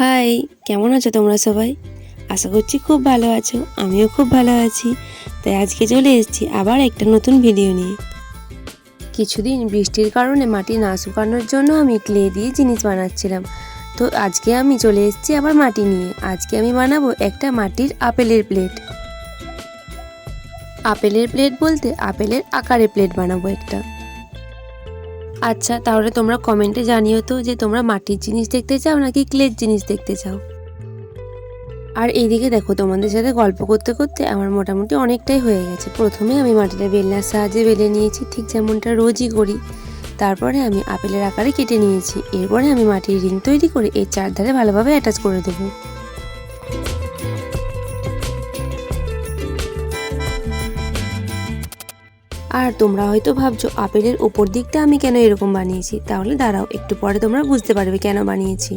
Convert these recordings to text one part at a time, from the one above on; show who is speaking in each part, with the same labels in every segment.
Speaker 1: High, কেমন আছো তোমরা সবাই? আশা করছি খুব ভালো আছো, আমিও খুব ভালো আছি। তাই আজকে চলে এসেছি আবার একটা নতুন ভিডিও নিয়ে। কিছুদিন বৃষ্টির কারণে মাটি না শুকানোর জন্য আমি ক্লে দিয়ে জিনিস বানাচ্ছিলাম। তো আজকে আমি চলে এসেছি আবার মাটি নিয়ে। আজকে আমি বানাবো একটা মাটির আপেলের প্লেট আপেলের প্লেট বলতে আপেলের আকারে প্লেট বানাবো একটা। আচ্ছা তাহলে তোমরা কমেন্টে জানিও তো যে তোমরা মাটির জিনিস দেখতে চাও নাকি ক্লের জিনিস দেখতে চাও? আর এইদিকে দেখো, তোমাদের সাথে গল্প করতে করতে আমার মোটামুটি অনেকটাই হয়ে গেছে। প্রথমে আমি মাটিটা বেলনার সাহায্যে বেলে নিয়েছি, ঠিক যেমনটা রোজই করি। তারপরে আমি আপেলের আকারে কেটে নিয়েছি। এরপরে আমি মাটির রিং তৈরি করে এর চারধারে ভালোভাবে অ্যাটাচ করে দেবো। আর তোমরা হয়তো ভাবছ, আপেলের ওপর দিকটা আমি কেন এরকম বানিয়েছি? তাহলে দাঁড়াও, একটু পরে তোমরা বুঝতে পারবে কেন বানিয়েছি।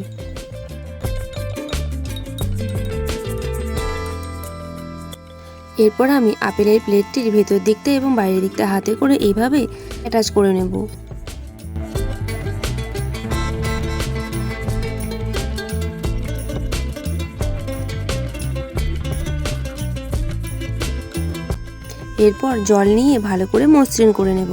Speaker 1: এরপর আমি আপেলের প্লেটটির ভেতর দিকটা এবং বাইরের দিকটা হাতে করে এইভাবে অ্যাটাচ করে নেব। এরপর জল নিয়ে ভালো করে মসৃণ করে নেব।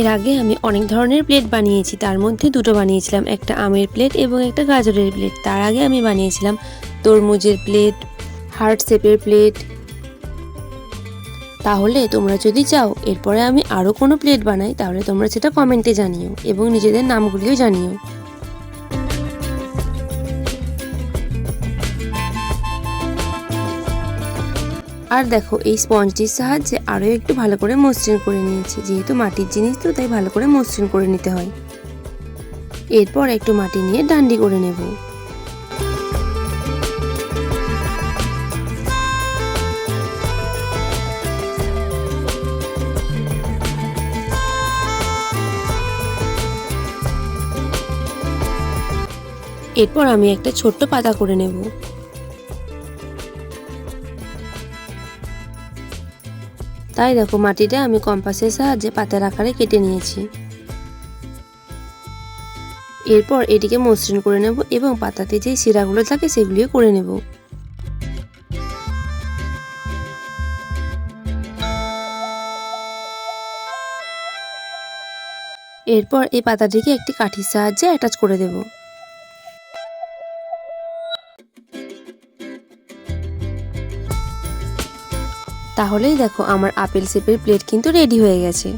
Speaker 1: এর আগে আমি অনেক ধরনের প্লেট বানিয়েছি, তার মধ্যে দুটো বানিয়েছিলাম, একটা আমের প্লেট এবং একটা গাজরের প্লেট। তার আগে আমি বানিয়েছিলাম তরমুজের প্লেট, হার্ট শেপের প্লেট। তাহলে তোমরা যদি চাও, এরপরে আমি আরও কোনো প্লেট বানাই, তাহলে তোমরা সেটা কমেন্টে জানিও এবং নিজেদের নামগুলিও জানিও। আর দেখো, এই স্পঞ্জটির সাহায্যে আরও একটু ভালো করে মসৃণ করে নিয়েছি। যেহেতু মাটির জিনিস তো, তাই ভালো করে মসৃণ করে নিতে হয়। এরপর একটু মাটি নিয়ে ডান্ডি করে নেব। এরপর আমি একটা ছোট্ট পাতা করে নেব। তাই দেখো মাটিটা আমি কম্পাসের সাহায্যে পাতার আকারে কেটে নিয়েছি। এরপর এটিকে মসৃণ করে নেব এবং পাতাতে যে শিরাগুলো থাকে সেগুলিও করে নেব। এরপর এই পাতাটিকে একটি কাঠির সাহায্যে অ্যাটাচ করে দেব। তাহলেই দেখো আমার আপেল সেপের প্লেট কিন্তু রেডি হয়ে গেছে।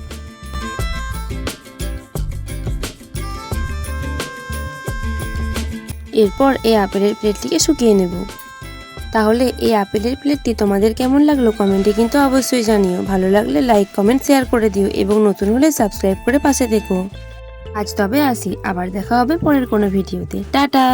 Speaker 1: এরপর এই আপেলের প্লেটটিকে শুকিয়ে নেব। তাহলে এই আপেলের প্লেটটি তোমাদের কেমন লাগল কমেন্টে কিন্তু অবশ্যই জানিও। ভালো লাগলে লাইক কমেন্ট শেয়ার করে দিও এবং নতুন হলে সাবস্ক্রাইব করে পাশে দেখো আজ তবে আসি, আবার দেখা হবে পরের কোনো ভিডিওতে। টাটা!